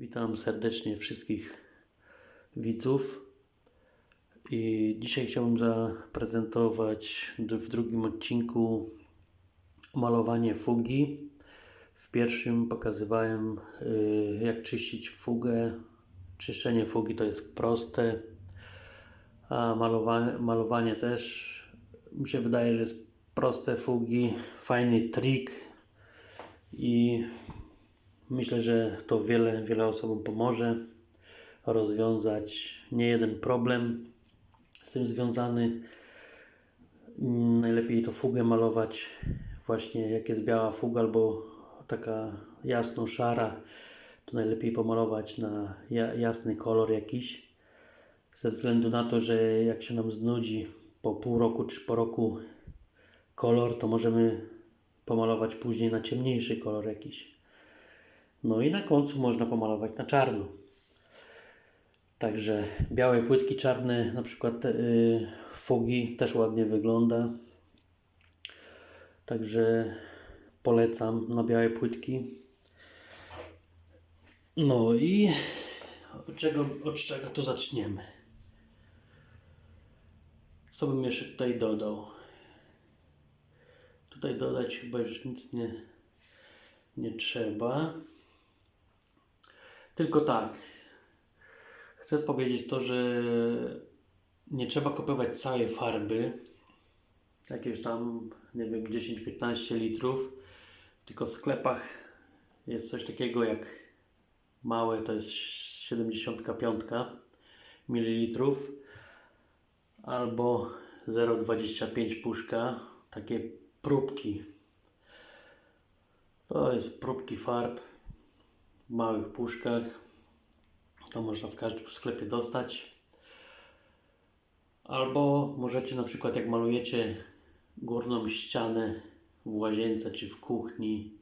Witam serdecznie wszystkich widzów. I dzisiaj chciałbym zaprezentować w drugim odcinku malowanie fugi. W pierwszym pokazywałem, y, jak czyścić fugę. Czyszczenie fugi to jest proste, a malowanie, malowanie też mi się wydaje, że jest proste fugi, fajny trik i Myślę, że to wiele, wiele osobom pomoże rozwiązać nie jeden problem z tym związany. Najlepiej to fugę malować właśnie jak jest biała fuga albo taka jasno-szara, to najlepiej pomalować na ja- jasny kolor jakiś. Ze względu na to, że jak się nam znudzi po pół roku czy po roku kolor, to możemy pomalować później na ciemniejszy kolor jakiś. No i na końcu można pomalować na czarno. Także białe płytki czarne, na przykład yy, fugi też ładnie wygląda. Także polecam na białe płytki. No i od czego, od czego tu zaczniemy? Co bym jeszcze tutaj dodał? Tutaj dodać chyba już nic nie, nie trzeba. Tylko tak. Chcę powiedzieć to, że nie trzeba kupować całej farby. Jakieś tam, nie wiem, 10-15 litrów. Tylko w sklepach jest coś takiego jak małe, to jest 75 ml. Albo 0,25 puszka. Takie próbki. To jest próbki farb w małych puszkach. To można w każdym sklepie dostać. Albo możecie na przykład jak malujecie górną ścianę w łazience czy w kuchni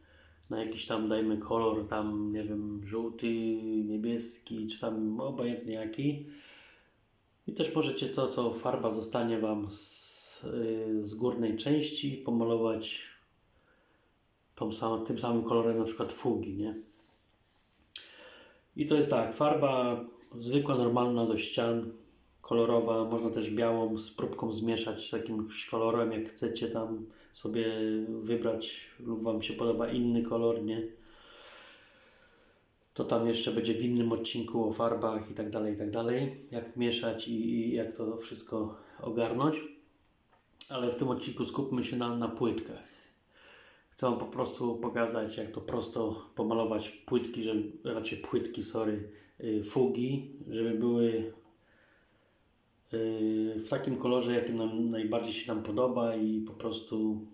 na jakiś tam dajmy kolor, tam nie wiem, żółty, niebieski, czy tam obojętnie jaki. I też możecie to, co farba zostanie Wam z, y, z górnej części, pomalować tą tym samym kolorem na przykład fugi, nie? I to jest tak, farba zwykła, normalna do ścian, kolorowa, można też białą z próbką zmieszać z jakimś kolorem, jak chcecie tam sobie wybrać lub Wam się podoba inny kolor, nie? To tam jeszcze będzie w innym odcinku o farbach i tak dalej, i tak dalej, jak mieszać i, i jak to wszystko ogarnąć. Ale w tym odcinku skupmy się na, na płytkach. Wam po prostu pokazać, jak to prosto pomalować płytki, żeby, raczej płytki, sorry, y, fugi, żeby były y, w takim kolorze, jakim nam najbardziej się nam podoba i po prostu,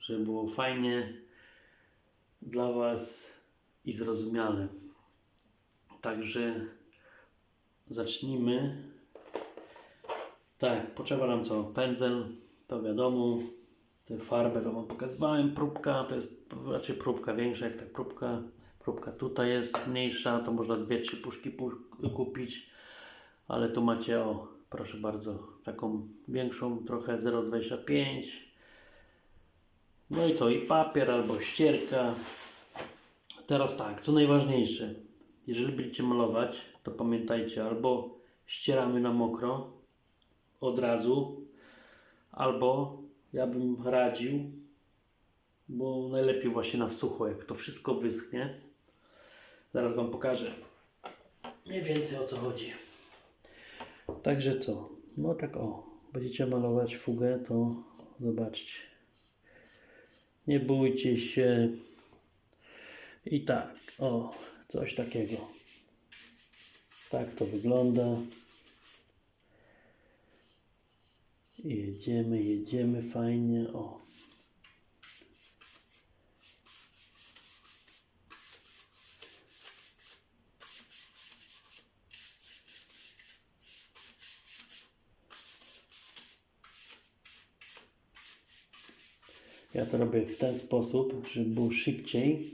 żeby było fajnie dla Was i zrozumiale. Także zacznijmy. Tak, potrzeba nam co? Pędzel, to wiadomo. Farbę Wam pokazywałem. Próbka to jest raczej próbka większa, jak ta próbka. Próbka tutaj jest mniejsza, to można dwie, trzy puszki pu- kupić. Ale tu macie, o, proszę bardzo, taką większą, trochę 0,25. No i co, i papier albo ścierka. Teraz tak, co najważniejsze. Jeżeli będziecie malować, to pamiętajcie, albo ścieramy na mokro od razu, albo ja bym radził, bo najlepiej właśnie na sucho, jak to wszystko wyschnie. Zaraz Wam pokażę mniej więcej o co chodzi. Także co? No tak o, będziecie malować fugę, to zobaczcie. Nie bójcie się. I tak, o, coś takiego. Tak to wygląda. I jedziemy, jedziemy fajnie. O. Ja to robię w ten sposób, żeby było szybciej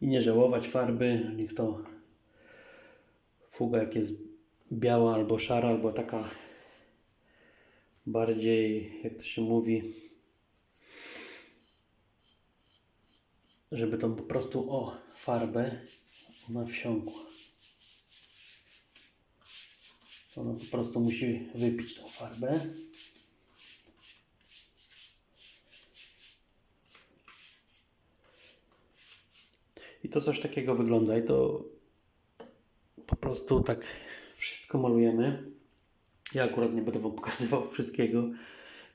i nie żałować farby. Niech to fuga jak jest biała albo szara, albo taka bardziej, jak to się mówi, żeby tą po prostu o farbę ona wsiąkła. Ona po prostu musi wypić tą farbę. I to coś takiego wygląda i to po prostu tak wszystko malujemy. Ja akurat nie będę Wam pokazywał wszystkiego,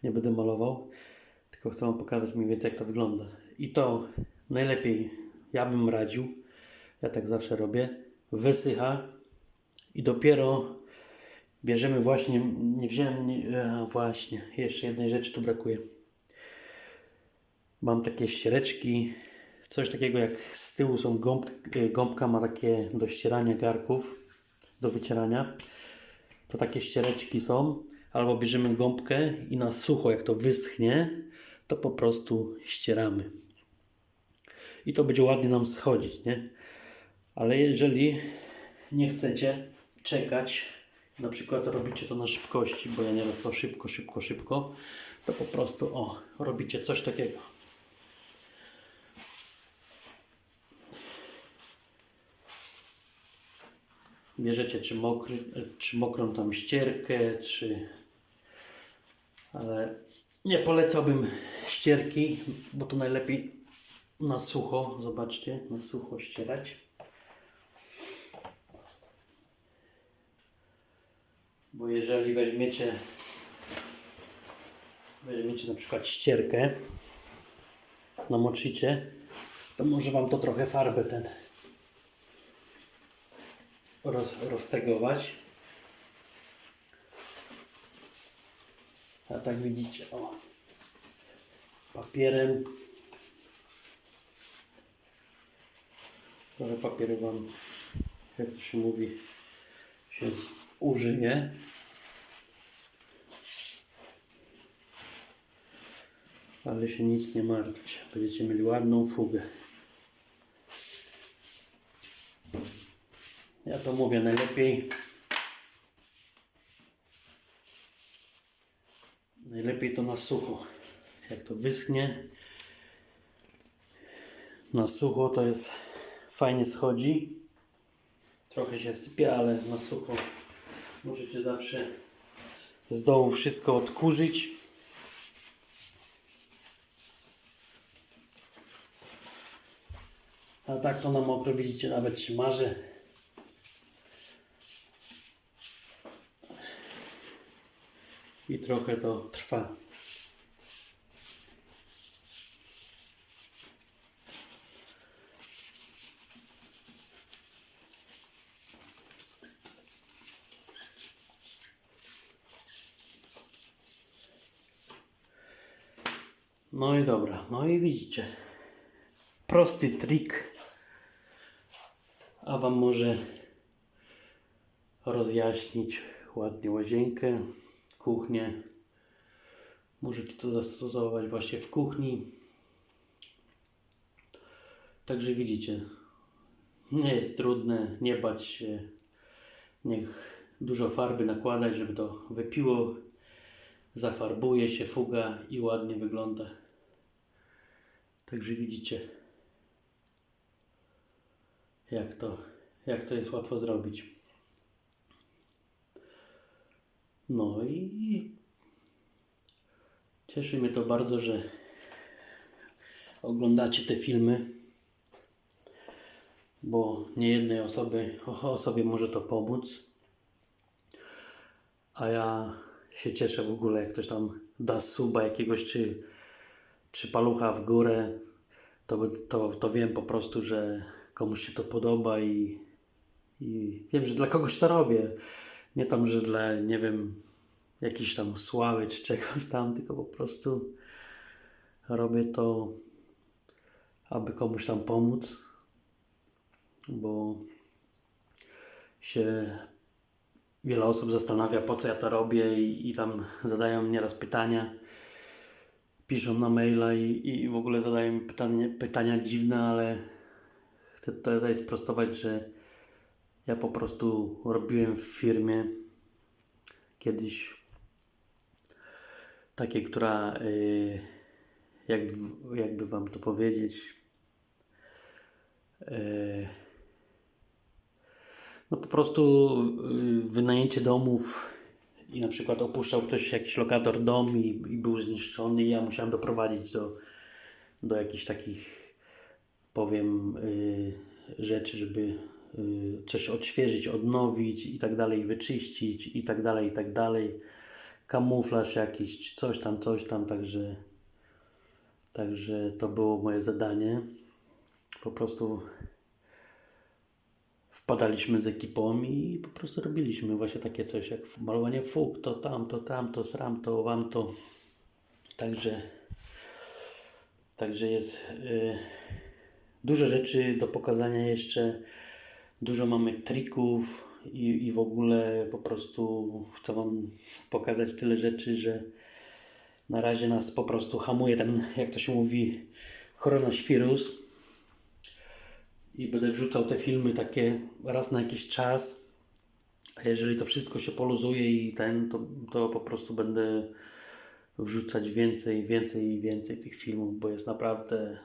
nie będę malował, tylko chcę Wam pokazać mniej więcej jak to wygląda. I to najlepiej, ja bym radził, ja tak zawsze robię, wysycha i dopiero bierzemy właśnie, nie wziąłem, nie, a właśnie, jeszcze jednej rzeczy tu brakuje. Mam takie ściereczki, coś takiego jak z tyłu są gąb, y, gąbka ma takie do ścierania garków, do wycierania. To takie ściereczki są. Albo bierzemy gąbkę i na sucho, jak to wyschnie, to po prostu ścieramy. I to będzie ładnie nam schodzić, nie? Ale jeżeli nie chcecie czekać, na przykład robicie to na szybkości, bo ja nieraz to szybko, szybko, szybko, to po prostu o, robicie coś takiego. Bierzecie czy, mokry, czy mokrą tam ścierkę, czy... Ale nie polecałbym ścierki, bo to najlepiej na sucho, zobaczcie, na sucho ścierać. Bo jeżeli weźmiecie weźmiecie na przykład ścierkę, namoczycie, to może Wam to trochę farbę ten roz, roztegować. A tak widzicie, o, papierem. Trochę papieru Wam, jak to się mówi, się użyje. Ale się nic nie martwcie, będziecie mieli ładną fugę. To mówię najlepiej. Najlepiej to na sucho. Jak to wyschnie, na sucho to jest fajnie schodzi. Trochę się sypie, ale na sucho możecie zawsze z dołu wszystko odkurzyć. A tak to na mokro widzicie nawet się marzy. Trochę to trwa. No i dobra, no i widzicie. Prosty trik, a Wam może rozjaśnić ładnie łazienkę kuchnię. Możecie to zastosować właśnie w kuchni. Także widzicie, nie jest trudne, nie bać się. Niech dużo farby nakładać, żeby to wypiło. Zafarbuje się fuga i ładnie wygląda. Także widzicie, jak to, jak to jest łatwo zrobić. No i cieszy mnie to bardzo, że oglądacie te filmy, bo nie jednej osoby, osobie może to pomóc. A ja się cieszę w ogóle, jak ktoś tam da suba jakiegoś, czy, czy palucha w górę, to, to, to wiem po prostu, że komuś się to podoba i, i wiem, że dla kogoś to robię. Nie tam, że dla, nie wiem, jakiejś tam sławy czy czegoś tam, tylko po prostu robię to, aby komuś tam pomóc, bo się wiele osób zastanawia, po co ja to robię i, i tam zadają nieraz pytania, piszą na maila i, i w ogóle zadają pytanie, pytania dziwne, ale chcę tutaj sprostować, że ja po prostu robiłem w firmie kiedyś takiej, która y, jakby, jakby Wam to powiedzieć, e, no po prostu y, wynajęcie domów i na przykład opuszczał ktoś jakiś lokator dom i, i był zniszczony i ja musiałem doprowadzić do, do jakichś takich powiem y, rzeczy, żeby y, coś odświeżyć, odnowić i tak dalej, wyczyścić i tak dalej, i tak dalej. Kamuflaż jakiś, coś tam, coś tam, także także to było moje zadanie. Po prostu wpadaliśmy z ekipą i po prostu robiliśmy właśnie takie coś jak malowanie fug, to tam, to tam, to sram, to wam to. Także, także jest y, dużo rzeczy do pokazania jeszcze. Dużo mamy trików i, i w ogóle po prostu chcę Wam pokazać tyle rzeczy, że na razie nas po prostu hamuje ten, jak to się mówi, koronavirus i będę wrzucał te filmy takie raz na jakiś czas. A jeżeli to wszystko się poluzuje i ten, to, to po prostu będę wrzucać więcej, więcej i więcej tych filmów, bo jest naprawdę.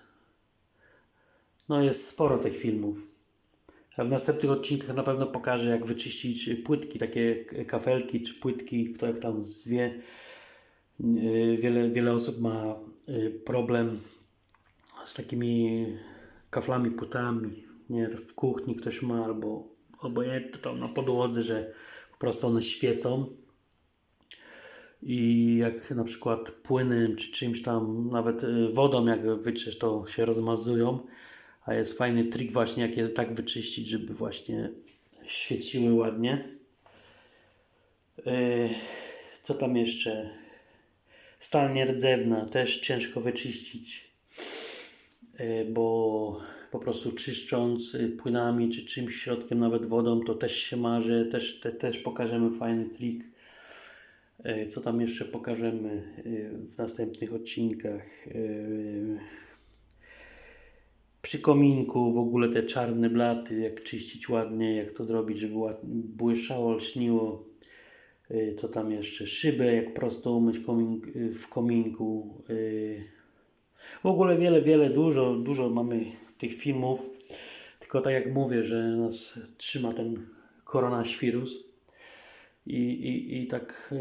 No, jest sporo tych filmów. W następnych odcinkach na pewno pokażę, jak wyczyścić płytki, takie kafelki czy płytki, kto jak tam zwie. Wiele, wiele osób ma yy, problem z takimi kaflami, płytami. Nie, w kuchni ktoś ma albo obojętnie tam na podłodze, że po prostu one świecą. I jak na przykład płynem czy czymś tam, nawet y, wodą jak wyczysz, to się rozmazują. A jest fajny trik właśnie, jak je tak wyczyścić, żeby właśnie świeciły ładnie. Yy, Co tam jeszcze? Stal nierdzewna też ciężko wyczyścić, yy, bo po prostu czyszcząc y, płynami czy czymś środkiem, nawet wodą, to też się marzy. Też, te, też pokażemy fajny trik. Yy, Co tam jeszcze pokażemy yy, w następnych odcinkach? Przy kominku w ogóle te czarne blaty, jak czyścić ładnie, jak to zrobić, żeby błyszało, lśniło. Y, Co tam jeszcze? Szybę, jak prosto umyć komink, y, w kominku. y. W ogóle wiele, wiele, dużo, dużo mamy tych filmów. Tylko tak jak mówię, że nas trzyma ten koronawirus. I, i, i tak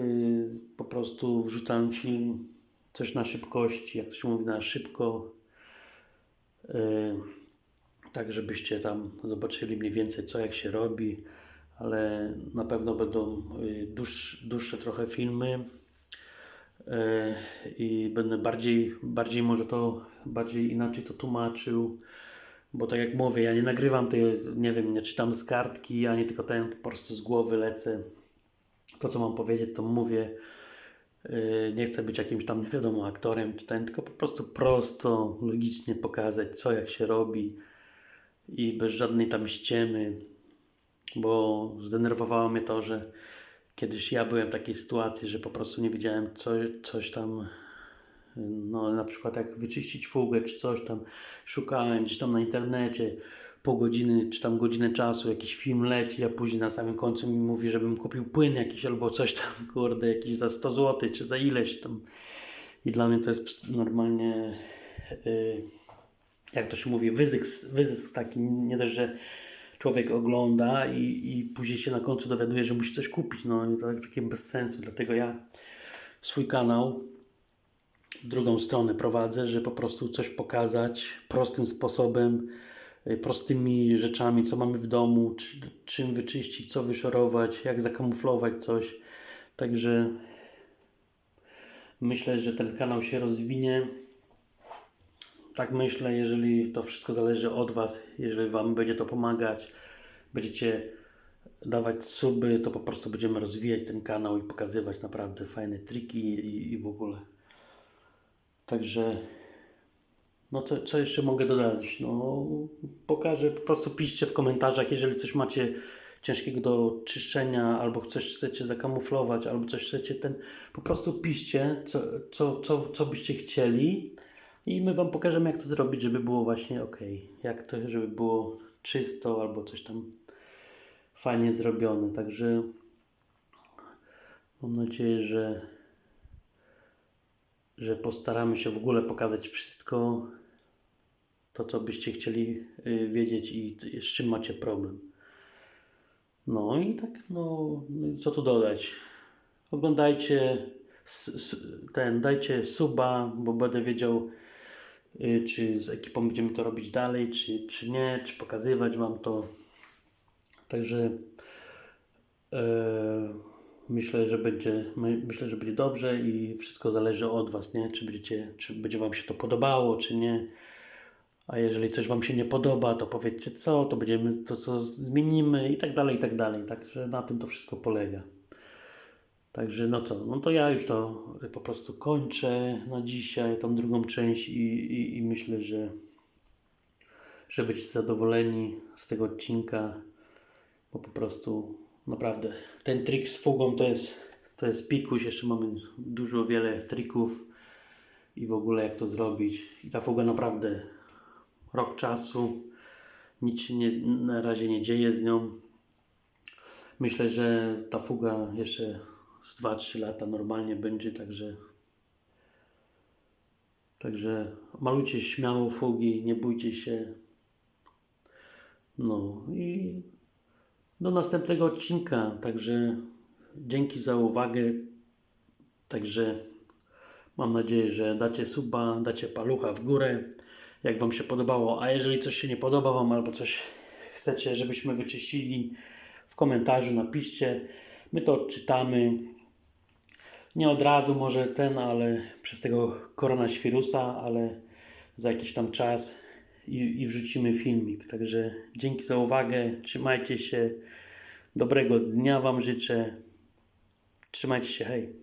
po prostu wrzucałem film coś na szybkości, jak to się mówi, na szybko. Y, tak żebyście tam zobaczyli mniej więcej co jak się robi, ale na pewno będą y, dłuż, dłuższe trochę filmy y, i będę bardziej, bardziej może to bardziej inaczej to tłumaczył, bo tak jak mówię, ja nie nagrywam tej, nie wiem, nie czytam z kartki, ani tylko ten po prostu z głowy lecę. To co mam powiedzieć, to mówię. Yy, nie chcę być jakimś tam, nie wiadomo, aktorem czy tylko po prostu prosto, logicznie pokazać, co jak się robi i bez żadnej tam ściemy, bo zdenerwowało mnie to, że kiedyś ja byłem w takiej sytuacji, że po prostu nie wiedziałem co, coś tam, no na przykład jak wyczyścić fugę czy coś tam, szukałem gdzieś tam na internecie, pół godziny czy tam godzinę czasu, jakiś film leci, a później na samym końcu mi mówi, żebym kupił płyn jakiś albo coś tam, kurde, jakiś za 100 zł czy za ileś tam. I dla mnie to jest normalnie, yy, jak to się mówi, wyzysk, wyzysk taki, nie dość, że człowiek ogląda i, i później się na końcu dowiaduje, że musi coś kupić. No i to tak- takie bez sensu. Dlatego ja swój kanał w drugą stronę prowadzę, że po prostu coś pokazać prostym sposobem, prostymi rzeczami, co mamy w domu, czy, czym wyczyścić, co wyszorować, jak zakamuflować coś. Także myślę, że ten kanał się rozwinie. Tak myślę, jeżeli to wszystko zależy od Was, jeżeli Wam będzie to pomagać, będziecie dawać suby, to po prostu będziemy rozwijać ten kanał i pokazywać naprawdę fajne triki i, i w ogóle. Także, no co, co jeszcze mogę dodać? No, pokażę, po prostu piszcie w komentarzach, jeżeli coś macie ciężkiego do czyszczenia, albo coś chcecie zakamuflować, albo coś chcecie ten, po prostu piszcie, co, co, co, co byście chcieli i my Wam pokażemy, jak to zrobić, żeby było właśnie ok, jak to, żeby było czysto, albo coś tam fajnie zrobione, także mam nadzieję, że że postaramy się w ogóle pokazać wszystko to, co byście chcieli y, wiedzieć i z czym macie problem. No i tak, no, co tu dodać? Oglądajcie ten, dajcie suba, bo będę wiedział, y, czy z ekipą będziemy to robić dalej, czy, czy nie, czy pokazywać Wam to. Także e, myślę, że będzie, my, myślę, że będzie dobrze i wszystko zależy od Was, nie? Czy, będziecie, czy będzie Wam się to podobało, czy nie. A jeżeli coś Wam się nie podoba, to powiedzcie co, to będziemy to, co zmienimy i tak dalej, i tak dalej. Także na tym to wszystko polega. Także no co, no to ja już to po prostu kończę na dzisiaj, tą drugą część i, i, i myślę, że, że będziecie zadowoleni z tego odcinka, bo po prostu naprawdę ten trik z fugą to jest, to jest pikuś, jeszcze mamy dużo, wiele trików i w ogóle jak to zrobić. I ta fuga naprawdę rok czasu, nic się nie, na razie nie dzieje z nią. Myślę, że ta fuga jeszcze z 2-3 lata normalnie będzie, także także malujcie śmiało fugi, nie bójcie się. No i do następnego odcinka, także dzięki za uwagę. Także mam nadzieję, że dacie suba, dacie palucha w górę, jak Wam się podobało. A jeżeli coś się nie podoba Wam albo coś chcecie, żebyśmy wyczyścili, w komentarzu napiszcie. My to odczytamy. Nie od razu może ten, ale przez tego koronawirusa, ale za jakiś tam czas i, i wrzucimy filmik. Także dzięki za uwagę. Trzymajcie się. Dobrego dnia Wam życzę. Trzymajcie się. Hej.